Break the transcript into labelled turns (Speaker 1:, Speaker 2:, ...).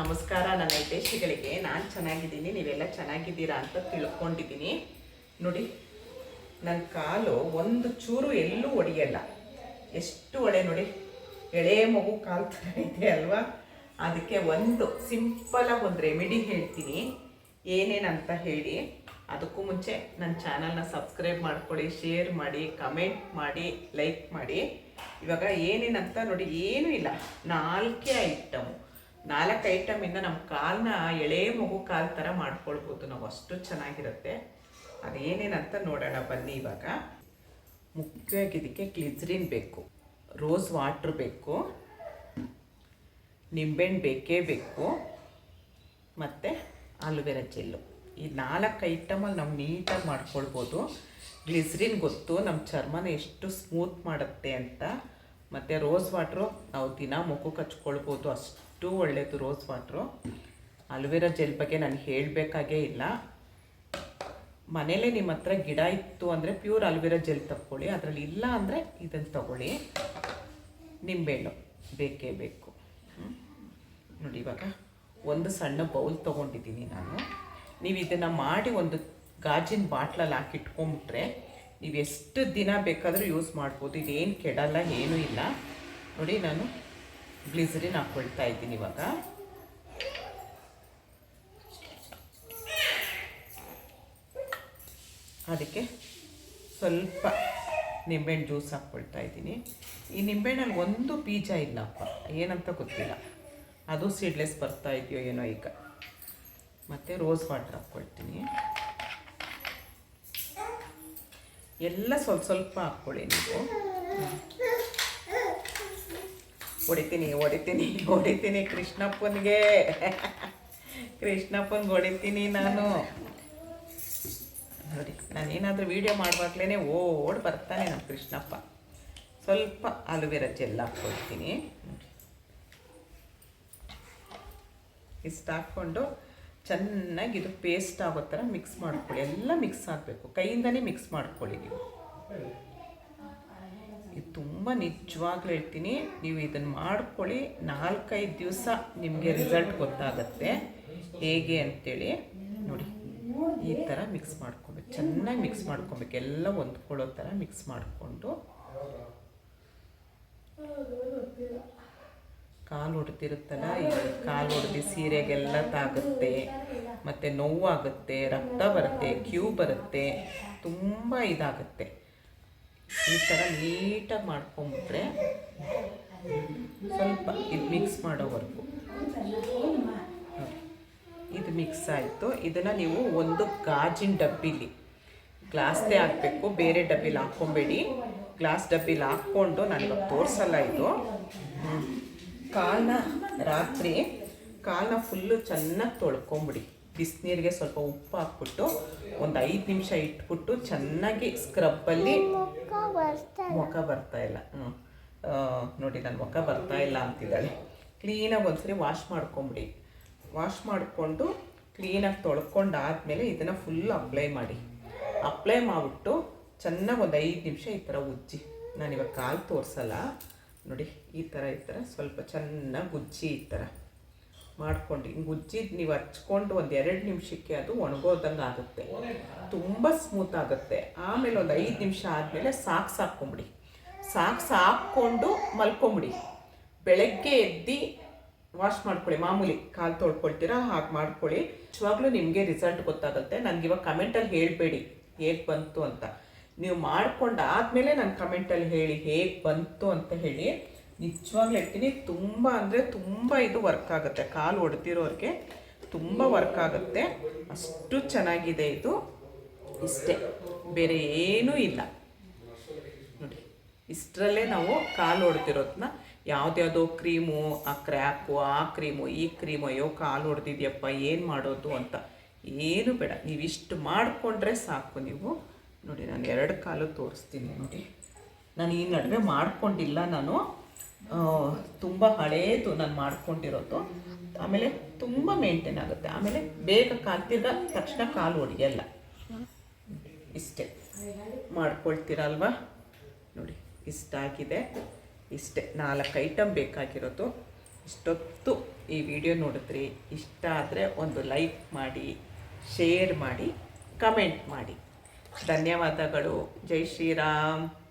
Speaker 1: ನಮಸ್ಕಾರ, ನನ್ನ ಹಿತೇಶಿಗಳಿಗೆ ನಾನು ಚೆನ್ನಾಗಿದ್ದೀನಿ, ನೀವೆಲ್ಲ ಚೆನ್ನಾಗಿದ್ದೀರಾ ಅಂತ ತಿಳ್ಕೊಂಡಿದ್ದೀನಿ. ನೋಡಿ ನನ್ನ ಕಾಲು ಒಂದು ಚೂರು ಎಲ್ಲೂ ಒಡೆಯಲ್ಲ. ಎಷ್ಟು ಒಳೆ ನೋಡಿ, ಎಳೆ ಮಗು ಕಾಲು ಥರ ಇದೆ ಅಲ್ವಾ? ಅದಕ್ಕೆ ಒಂದು ಸಿಂಪಲಾಗಿ ಒಂದು ರೆಮಿಡಿ ಹೇಳ್ತೀನಿ. ಏನೇನಂತ ಹೇಳಿ. ಅದಕ್ಕೂ ಮುಂಚೆ ನನ್ನ ಚಾನಲ್ನ ಸಬ್ಸ್ಕ್ರೈಬ್ ಮಾಡ್ಕೊಳ್ಳಿ ಶೇರ್ ಮಾಡಿ, ಕಮೆಂಟ್ ಮಾಡಿ, ಲೈಕ್ ಮಾಡಿ. ಇವಾಗ ಏನೇನಂತ ನೋಡಿ, ಏನೂ ಇಲ್ಲ. ನಾಲ್ಕೇ ಐಟಮು. ನಾಲ್ಕು ಐಟಮಿಂದ ನಮ್ಮ ಕಾಲನ್ನ ಎಳೆ ಮಗು ಕಾಲು ಥರ ಮಾಡ್ಕೊಳ್ಬೋದು. ನಾವು ಅಷ್ಟು ಚೆನ್ನಾಗಿರುತ್ತೆ. ಅದೇನೇನಂತ ನೋಡೋಣ. ಬನ್ನಿ ಇವಾಗ. ಮುಖ್ಯವಾಗಿ ಇದಕ್ಕೆ ಗ್ಲಿಜ್ರಿನ್ ಬೇಕು. ರೋಸ್ ವಾಟ್ರ್ ಬೇಕು. ನಿಂಬೆಹಣ್ಣು ಬೇಕೇ ಬೇಕು. ಮತ್ತು ಆಲುವೆರ ಜೆಲ್ಲು. ಈ ನಾಲ್ಕು ಐಟಮಲ್ಲಿ ನಾವು ನೀಟಾಗಿ ಮಾಡ್ಕೊಳ್ಬೋದು. ಗ್ಲಿಸ್ರಿನ್ ಗೊತ್ತು ನಮ್ಮ ಚರ್ಮನ ಎಷ್ಟು ಸ್ಮೂತ್ ಮಾಡುತ್ತೆ ಅಂತ. ಮತ್ತು ರೋಸ್ ವಾಟ್ರು ನಾವು ದಿನ ಮುಖಕ್ಕೆ ಹಚ್ಕೊಳ್ಬೋದು ಅಷ್ಟು. ಒಳ್ಳೆಯದು ರೋಸ್ ವಾಟ್ರು. ಅಲೋವೆರಾ ಜೆಲ್ ಬಗ್ಗೆ ನಾನು ಹೇಳಬೇಕಾಗೇ ಇಲ್ಲ. ಮನೇಲೇ ನಿಮ್ಮ ಹತ್ರ ಗಿಡ ಇತ್ತು ಅಂದರೆ ಪ್ಯೂರ್ ಅಲುವೆರಾ ಜೆಲ್ ತಗೊಳ್ಳಿ ಅದರಲ್ಲಿ ಇಲ್ಲ ಅಂದರೆ ಇದನ್ನು ತಗೊಳ್ಳಿ. ನಿಂಬೆಹಣ್ಣು ಬೇಕೇ ಬೇಕು? ನೋಡಿ, ಇವಾಗ ಒಂದು ಸಣ್ಣ ಬೌಲ್ ತೊಗೊಂಡಿದ್ದೀನಿ ನಾನು. ನೀವು ಇದನ್ನು ಮಾಡಿ ಒಂದು ಗಾಜಿನ ಬಾಟ್ಲಲ್ಲಿ ಹಾಕಿ ಇಟ್ಕೊಂಬಿಟ್ರೆ ನೀವು ಎಷ್ಟು ದಿನ ಬೇಕಾದರೂ ಯೂಸ್ ಮಾಡ್ಬೋದು. ಇದೇನು ಕೆಡಲ್ಲ, ಏನೂ ಇಲ್ಲ. ನೋಡಿ, ನಾನು ಗ್ಲಿಸರಿನ್ ಹಾಕ್ಕೊಳ್ತಾ ಇದ್ದೀನಿ ಇವಾಗ. ಅದಕ್ಕೆ ಸ್ವಲ್ಪ ನಿಂಬೆಹಣ್ಣು ಜ್ಯೂಸ್ ಹಾಕ್ಕೊಳ್ತಾ ಇದ್ದೀನಿ. ಈ ನಿಂಬೆಹಣ್ಣಲ್ಲಿ ಒಂದು ಬೀಜ ಇಲ್ಲಪ್ಪ, ಏನಂತ ಗೊತ್ತಿಲ್ಲ. ಅದು ಸೀಡ್ಲೆಸ್ ಬರ್ತಾ ಇದೆಯೋ ಏನೋ ಈಗ. ಮತ್ತು ರೋಸ್ ವಾಟರ್ ಹಾಕ್ಕೊಳ್ತೀನಿ. ಎಲ್ಲ ಸ್ವಲ್ಪ ಸ್ವಲ್ಪ ಹಾಕ್ಕೊಳ್ಳಿ ನೀವು. ಹೊಡಿತೀನಿ ಹೊಡಿತೀನಿ ಹೊಡಿತೀನಿ ಕೃಷ್ಣಪ್ಪನಿಗೆ. ಕೃಷ್ಣಪ್ಪನಿಗೆ ಹೊಡಿತೀನಿ ನಾನು. ನೋಡಿ, ನಾನೇನಾದರೂ ವೀಡಿಯೋ ಮಾಡುವಾಗ್ಲೇ ಓಡ್ ಬರ್ತಾನೆ ನಮ್ಮ ಕೃಷ್ಣಪ್ಪ. ಸ್ವಲ್ಪ ಆಲೂವೆರಾ ಜೆಲ್ ಹಾಕ್ಕೊಡ್ತೀನಿ ಇಷ್ಟು ಹಾಕ್ಕೊಂಡು ಚೆನ್ನಾಗಿ ಇದು ಪೇಸ್ಟ್ ಆಗೋ ಥರ ಮಿಕ್ಸ್ ಮಾಡ್ಕೊಳ್ಳಿ. ಎಲ್ಲ ಮಿಕ್ಸ್ ಆಗಬೇಕು. ಕೈಯಿಂದನೇ ಮಿಕ್ಸ್ ಮಾಡ್ಕೊಳ್ಳಿ ನೀವು. ಇದು ತುಂಬ ನಿಜವಾಗ್ಲೂ ಹೇಳ್ತೀನಿ, ನೀವು ಇದನ್ನು ಮಾಡ್ಕೊಳ್ಳಿ, ನಾಲ್ಕೈದು ದಿವಸ ನಿಮಗೆ ರಿಸಲ್ಟ್ ಗೊತ್ತಾಗತ್ತೆ. ಹೇಗೆ ಅಂತೇಳಿ ನೋಡಿ, ಈ ಥರ ಮಿಕ್ಸ್ ಮಾಡ್ಕೊಬೇಕು, ಚೆನ್ನಾಗಿ ಮಿಕ್ಸ್ ಮಾಡ್ಕೊಬೇಕು, ಎಲ್ಲ ಹೊಂದ್ಕೊಳ್ಳೋ ಥರ ಮಿಕ್ಸ್ ಮಾಡಿಕೊಂಡು. ಕಾಲು ಹೊಡೆದಿರುತ್ತಲ್ಲ ಈ ಕಾಲು ಹೊಡೆದು ಸೀರೆಗೆಲ್ಲ ತಾಗುತ್ತೆ, ಮತ್ತು ನೋವಾಗುತ್ತೆ, ರಕ್ತ ಬರುತ್ತೆ, ಕ್ಯೂ ಬರುತ್ತೆ, ತುಂಬ ಇದಾಗುತ್ತೆ. ಈ ಥರ ನೀಟಾಗಿ ಮಾಡ್ಕೊಂಬಿಟ್ರೆ ಸ್ವಲ್ಪ ಇದು ಮಿಕ್ಸ್ ಮಾಡೋವರೆಗೂ. ಇದು ಮಿಕ್ಸ್ ಆಯಿತು. ಇದನ್ನು ನೀವು ಒಂದು ಗಾಜಿನ ಡಬ್ಬಿಲಿ ಗ್ಲಾಸ್ದೇ ಹಾಕಬೇಕು, ಬೇರೆ ಡಬ್ಬಿಲಿ ಹಾಕ್ಕೊಬೇಡಿ. ಗ್ಲಾಸ್ ಡಬ್ಬಿಲಿ ಹಾಕ್ಕೊಂಡು ನನಗೆ ತೋರಿಸಲ್ಲ ಇದು. ಕಾಲನ್ನ ರಾತ್ರಿ ಕಾಲನ್ನ ಫುಲ್ಲು ಚೆನ್ನಾಗಿ ತೊಳ್ಕೊಂಬಿಡಿ. ಬಿಸಿನೀರಿಗೆ ಸ್ವಲ್ಪ ಉಪ್ಪು ಹಾಕ್ಬಿಟ್ಟು ಒಂದು ಐದು ನಿಮಿಷ ಇಟ್ಬಿಟ್ಟು ಚೆನ್ನಾಗಿ ಸ್ಕ್ರಬ್ಬಲ್ಲಿ ಮುಖ ಬರ್ತಾ ಇಲ್ಲ. ನೋಡಿ ನನ್ನ ಮುಖ ಬರ್ತಾ ಇಲ್ಲ ಅಂತಿದ್ದಾಳೆ. ಕ್ಲೀನಾಗಿ ಒಂದ್ಸರಿ ವಾಶ್ ಮಾಡ್ಕೊಂಬಿಡಿ. ವಾಶ್ ಮಾಡಿಕೊಂಡು ಕ್ಲೀನಾಗಿ ತೊಳ್ಕೊಂಡು ಆದಮೇಲೆ ಇದನ್ನು ಫುಲ್ ಅಪ್ಲೈ ಮಾಡಿ. ಅಪ್ಲೈ ಮಾಡಿಬಿಟ್ಟು ಚೆನ್ನಾಗಿ ಒಂದು ಐದು ನಿಮಿಷ ಈ ಥರ ಉಜ್ಜಿ. ನಾನಿವಾಗ ಕಾಲು ತೋರಿಸಲ್ಲ. ನೋಡಿ, ಈ ಥರ ಈ ಥರ ಸ್ವಲ್ಪ ಚೆನ್ನಾಗಿ ಉಜ್ಜಿ ಈ ಥರ ಮಾಡ್ಕೊಂಡು, ಹಿಂಗೆ ಉಜ್ಜಿ, ನೀವು ಹಚ್ಕೊಂಡು ಒಂದು ಎರಡು ನಿಮಿಷಕ್ಕೆ ಅದು ಒಣಗೋದಂಗೆ ಆಗುತ್ತೆ. ತುಂಬ ಸ್ಮೂತ್ ಆಗುತ್ತೆ. ಆಮೇಲೆ ಒಂದು ಐದು ನಿಮಿಷ ಆದಮೇಲೆ ಸಾಕ್ಸ್ ಹಾಕ್ಕೊಂಬಿಡಿ ಸಾಕ್ಸ್ ಹಾಕ್ಕೊಂಡು ಮಲ್ಕೊಂಬಿಡಿ. ಬೆಳಗ್ಗೆ ಎದ್ದು ವಾಶ್ ಮಾಡ್ಕೊಳ್ಳಿ, ಮಾಮೂಲಿ ಕಾಲು ತೊಳ್ಕೊಳ್ತೀರಾ ಹಾಗೆ ಮಾಡ್ಕೊಳ್ಳಿ. ನಿಜವಾಗ್ಲೂ ನಿಮಗೆ ರಿಸಲ್ಟ್ ಗೊತ್ತಾಗುತ್ತೆ. ನನಗೆ ಇವಾಗ ಕಮೆಂಟಲ್ಲಿ ಹೇಳಬೇಡಿ, ಹೇಗೆ ಬಂತು ಅಂತ. ನೀವು ಮಾಡ್ಕೊಂಡು ಆದಮೇಲೆ ನಾನು ಕಮೆಂಟಲ್ಲಿ ಹೇಳಿ, ಹೇಗೆ ಬಂತು ಅಂತ ಹೇಳಿ. ನಿಜವಾಗ್ಲೂ ಹೇಳ್ತೀನಿ ತುಂಬ ಅಂದರೆ ತುಂಬ ಇದು ವರ್ಕ್ ಆಗುತ್ತೆ. ಕಾಲು ಹೊಡೆದಿರೋರಿಗೆ ತುಂಬ ವರ್ಕ್ ಆಗುತ್ತೆ. ಅಷ್ಟು ಚೆನ್ನಾಗಿದೆ ಇದು. ಇಷ್ಟೇ. ಬೇರೆ ಏನೂ ಇಲ್ಲ. ನೋಡಿ, ಇಷ್ಟರಲ್ಲೇ ನಾವು ಕಾಲು ಹೊಡೆದಿರೋದನ್ನ ಯಾವುದ್ಯಾವುದೋ ಕ್ರೀಮು, ಆ ಕ್ರ್ಯಾಕು ಆ ಕ್ರೀಮು, ಈ ಕ್ರೀಮು, ಅಯ್ಯೋ ಕಾಲು ಹೊಡೆದಿದ್ಯಪ್ಪ ಏನು ಮಾಡೋದು ಅಂತ. ಏನು ಬೇಡ. ನೀವು ಇಷ್ಟು ಮಾಡಿಕೊಂಡ್ರೆ ಸಾಕು ನೀವು. ನೋಡಿ, ನಾನು ಎರಡು ಕಾಲು ತೋರಿಸ್ತೀನಿ ನೋಡಿ. ನಾನು ಈ ನಡುವೆ ಮಾಡಿಕೊಂಡಿಲ್ಲ ನಾನು. ತುಂಬ ಹಳೇದು ನಾನು ಮಾಡ್ಕೊಂಡಿರೋದು. ಆಮೇಲೆ ತುಂಬ ಮೇಂಟೈನ್ ಆಗುತ್ತೆ. ಆಮೇಲೆ ಬೇಗ ಕಾಲ್ತಿದ್ದ ತಕ್ಷಣ ಕಾಲು ಒಡೆಯಲ್ಲ ಇಷ್ಟೇ. ಮಾಡ್ಕೊಳ್ತೀರಲ್ವಾ? ನೋಡಿ ಇಷ್ಟಾಗಿದೆ ಇಷ್ಟೇ. ನಾಲ್ಕು ಐಟಮ್ ಬೇಕಾಗಿರೋದು. ಇಷ್ಟೊತ್ತು ಈ ವಿಡಿಯೋ ನೋಡಿದ್ರಿ. ಇಷ್ಟ ಆದರೆ ಒಂದು ಲೈಕ್ ಮಾಡಿ ಶೇರ್ ಮಾಡಿ ಕಮೆಂಟ್ ಮಾಡಿ. ಧನ್ಯವಾದಗಳು. ಜೈ ಶ್ರೀರಾಮ್.